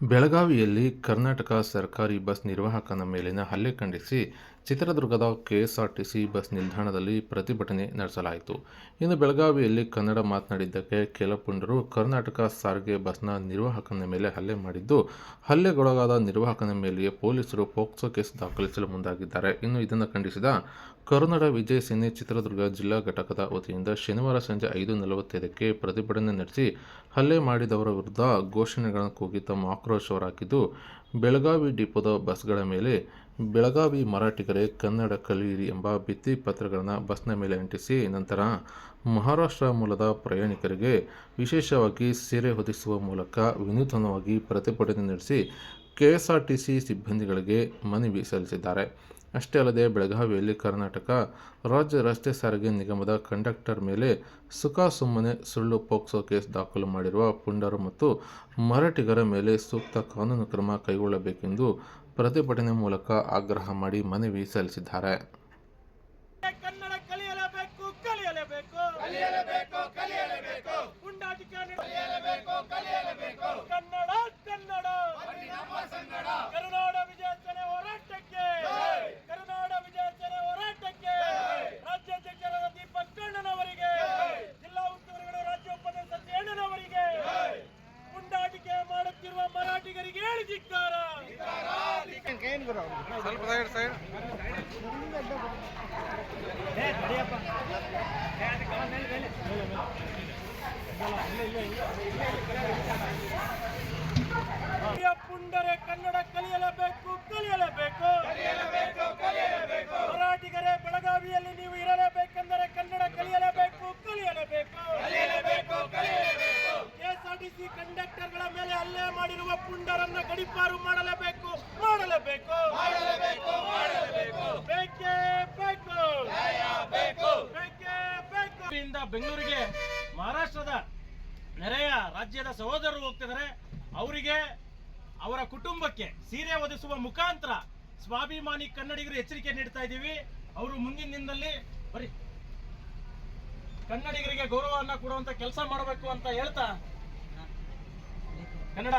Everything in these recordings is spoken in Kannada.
ಬೆಳಗಾವಿಯಲ್ಲಿ ಕರ್ನಾಟಕ ಸರ್ಕಾರಿ ಬಸ್ ನಿರ್ವಾಹಕನ ಮೇಲಿನ ಹಲ್ಲೆ ಖಂಡಿಸಿ ಚಿತ್ರದುರ್ಗದ ಕೆಎಸ್ಆರ್ಟಿಸಿ ಬಸ್ ನಿಲ್ದಾಣದಲ್ಲಿ ಪ್ರತಿಭಟನೆ ನಡೆಸಲಾಯಿತು. ಇನ್ನು ಬೆಳಗಾವಿಯಲ್ಲಿ ಕನ್ನಡ ಮಾತನಾಡಿದ್ದಕ್ಕೆ ಕೆಲ ಪುಂಡರು ಕರ್ನಾಟಕ ಸಾರಿಗೆ ಬಸ್ನ ನಿರ್ವಾಹಕನ ಮೇಲೆ ಹಲ್ಲೆ ಮಾಡಿದ್ದು, ಹಲ್ಲೆಗೊಳಗಾದ ನಿರ್ವಾಹಕನ ಮೇಲೆಯೇ ಪೊಲೀಸರು ಪೋಕ್ಸೋ ಕೇಸ್ ದಾಖಲಿಸಲು ಮುಂದಾಗಿದ್ದಾರೆ. ಇನ್ನು ಇದನ್ನು ಖಂಡಿಸಿದ ಕರುನಾಡ ವಿಜಯ ಸೇನೆ ಚಿತ್ರದುರ್ಗ ಜಿಲ್ಲಾ ಘಟಕದ ವತಿಯಿಂದ ಶನಿವಾರ ಸಂಜೆ ಐದು ನಲವತ್ತೈದಕ್ಕೆ ಪ್ರತಿಭಟನೆ ನಡೆಸಿ ಹಲ್ಲೆ ಮಾಡಿದವರ ವಿರುದ್ಧ ಘೋಷಣೆಗಳನ್ನು ಕೂಗಿ ತಮ್ಮ ಆಕ್ರೋಶ ಬೆಳಗಾವಿ ಡಿಪೋದ ಬಸ್ಗಳ ಮೇಲೆ ಬೆಳಗಾವಿ ಮರಾಠಿಗರೇ ಕನ್ನಡ ಕಲಿಯಿರಿ ಎಂಬ ಭಿತ್ತಿ ಪತ್ರಗಳನ್ನು ಬಸ್ನ ಮೇಲೆ ಅಂಟಿಸಿ, ನಂತರ ಮಹಾರಾಷ್ಟ್ರ ಮೂಲದ ಪ್ರಯಾಣಿಕರಿಗೆ ವಿಶೇಷವಾಗಿ ಸೀರೆ ಹೊದಿಸುವ ಮೂಲಕ ವಿನೂತನವಾಗಿ ಪ್ರತಿಭಟನೆ ನಡೆಸಿ ಕೆಎಸ್ಆರ್ಟಿಸಿ ಸಿಬ್ಬಂದಿಗಳಿಗೆ ಮನವಿ ಸಲ್ಲಿಸಿದ್ದಾರೆ. ಅಷ್ಟೇ ಅಲ್ಲದೆ ಬೆಳಗಾವಿಯಲ್ಲಿ ಕರ್ನಾಟಕ ರಾಜ್ಯ ರಸ್ತೆ ಸಾರಿಗೆ ನಿಗಮದ ಕಂಡಕ್ಟರ್ ಮೇಲೆ ಸುಖಾಸುಮ್ಮನೆ ಸುಳ್ಳು ಪೋಕ್ಸೋ ಕೇಸ್ ದಾಖಲು ಮಾಡಿರುವ ಪುಂಡರು ಮತ್ತು ಮರಾಠಿಗರ ಮೇಲೆ ಸೂಕ್ತ ಕಾನೂನು ಕ್ರಮ ಕೈಗೊಳ್ಳಬೇಕೆಂದು ಪ್ರತಿಭಟನೆ ಮೂಲಕ ಆಗ್ರಹ ಮಾಡಿ ಮನವಿ ಸಲ್ಲಿಸಿದ್ದಾರೆ. ಕನ್ನಡ ಕಲಿಯಲೇಬೇಕು ಕಲಿಯಲೇಬೇಕು. ಕಲಿಯಲೇಬೇಕು ಸೈಡ್ ಸೈಡ್. ಪುಂಡರೆ ಕನ್ನಡ ಕಲಿಯಲೇಬೇಕು ಪುಂಡರನ್ನ ಗಡಿಪಾರು ಮಾಡಲೇಬೇಕು. ಮಾಡಲೇಬೇಕು. ಮಾಡಲೇಬೇಕು ಮಾಡಲೇಬೇಕು. ಬೇಕೇ ಬೇಕು. ಬೇಕು ಬೇಕೇ. ಬೇಕು ಇಂದ ಬೆಂಗಳೂರಿಗೆ ಮಹಾರಾಷ್ಟ್ರದ ನೆರೆಯ ರಾಜ್ಯದ ಸಹೋದರರು ಹೋಗ್ತಿದ್ದಾರೆ. ಅವರಿಗೆ ಅವರ ಕುಟುಂಬಕ್ಕೆ ಸೀರೆ ಒದಗಿಸುವ ಮುಖಾಂತರ ಸ್ವಾಭಿಮಾನಿ ಕನ್ನಡಿಗರು ಎಚ್ಚರಿಕೆ ನೀಡ್ತಾ ಇದ್ದೀವಿ. ಅವರು ಮುಂದಿನ ದಿನದಲ್ಲಿ ಬರೀ ಕನ್ನಡಿಗರಿಗೆ ಗೌರವವನ್ನು ಕೊಡುವಂತ ಕೆಲಸ ಮಾಡಬೇಕು ಅಂತ ಹೇಳ್ತಾ. ಕನ್ನಡ.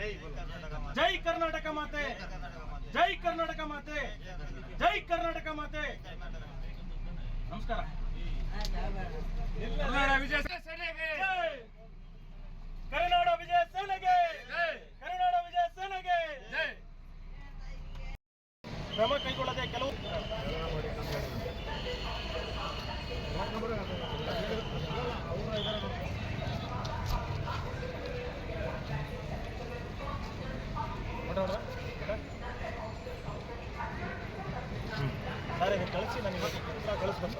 ಜೈ ಕರ್ನಾಟಕ ಮಾತೆ. ಜೈ ಕರ್ನಾಟಕ ಮಾತೆ. ಜೈ ಕರ್ನಾಟಕ ಮಾತೆ. ನಮಸ್ಕಾರ. ಕನ್ನಡ ವಿಜಯ ಸೇನೆಗೆ. ಕರುನಾಡ ವಿಜಯ ಸೇನೆಗೆ. ಕರುನಾಡ ವಿಜಯ ಸೇನೆಗೆ. ಕ್ರಮ ಕೈಗೊಳ್ಳದೆ ಕೆಲವು ಸರ್ ಕಳಿಸಿ ನನಗೆ ಕಳಿಸ್ಬೇಕು.